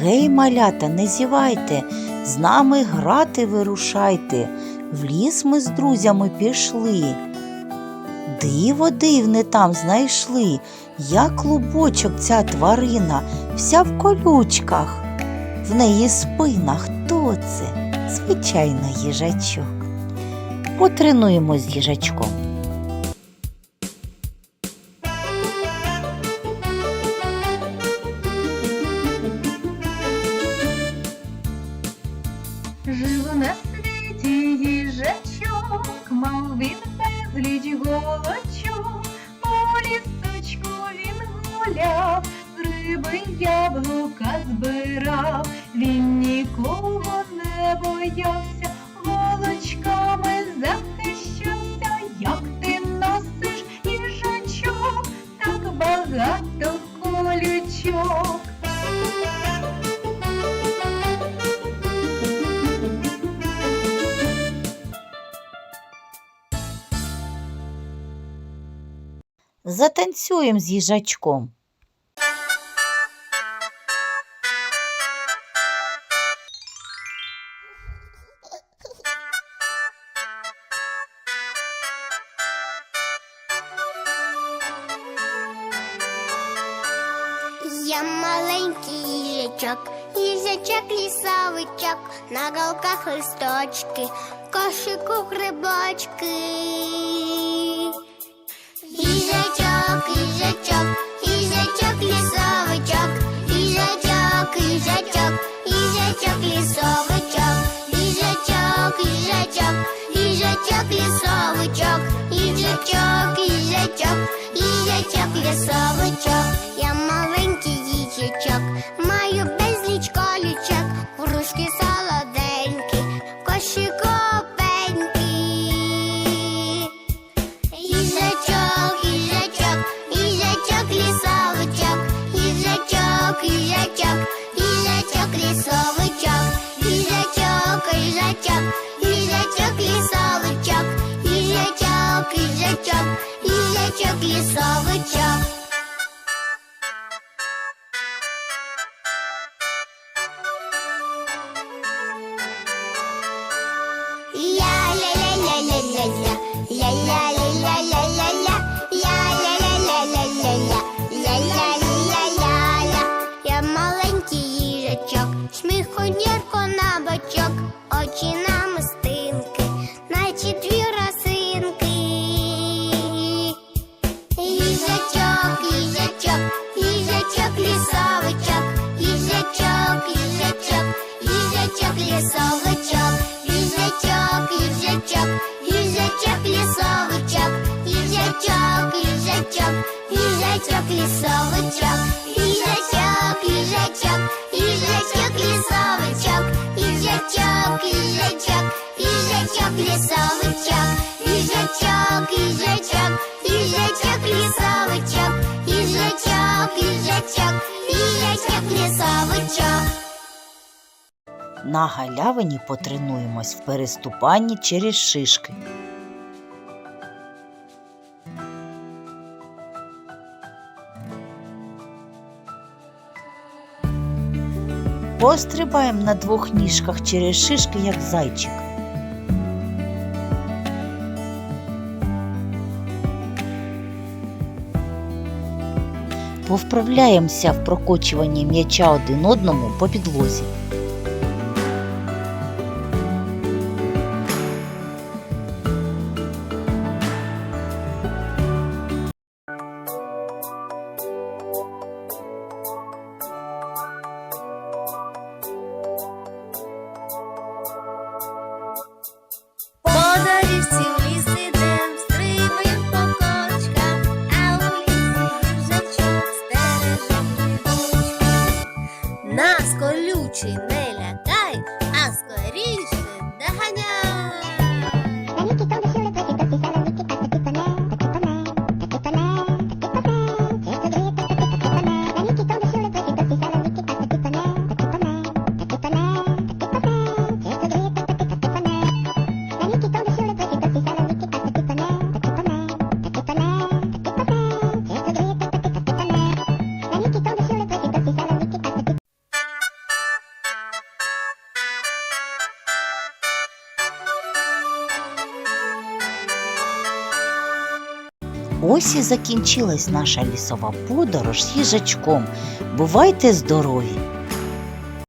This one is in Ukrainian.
Гей, малята, не зівайте, з нами грати вирушайте. В ліс ми з друзями пішли. Диво дивне там знайшли, як клубочок ця тварина, вся в колючках. В неї спина хто це? Звичайно, їжачок. Потренуємо з їжачком. Їжачок, мав він безліч голочок, по лісочку він гуляв, з риби яблука збирав, він нікого не боявся, голочками захищався, як ти носиш їжачок, так багато Затанцюємо з їжачком. Я маленький їжачок, їжачок лісовичок, на голках листочки, кошику грибочки. Їжачок, їжачок, їжачок лісовичок, їжачок, їжачок, їжачок, лісовичок, їжачок, їжачок, їжачок, лісовичок. Я маленький їжачок, сміхонірко лісовичок, їжачок, їжачок, їжачок, лісовичок, їжачок, їжачок, їжачок, лісовичок, їжачок, їжачок, їжачок, лісовичок, їжачок, їжачок, їжачок, лісовичок. На галявині потренуємось в переступанні через шишки. Пострибаємо на двох ніжках через шишки, як зайчик. Повправляємося в прокочуванні м'яча один одному по підлозі. Нас колючий Ось і закінчилась наша лісова подорож з їжачком. Бувайте здорові!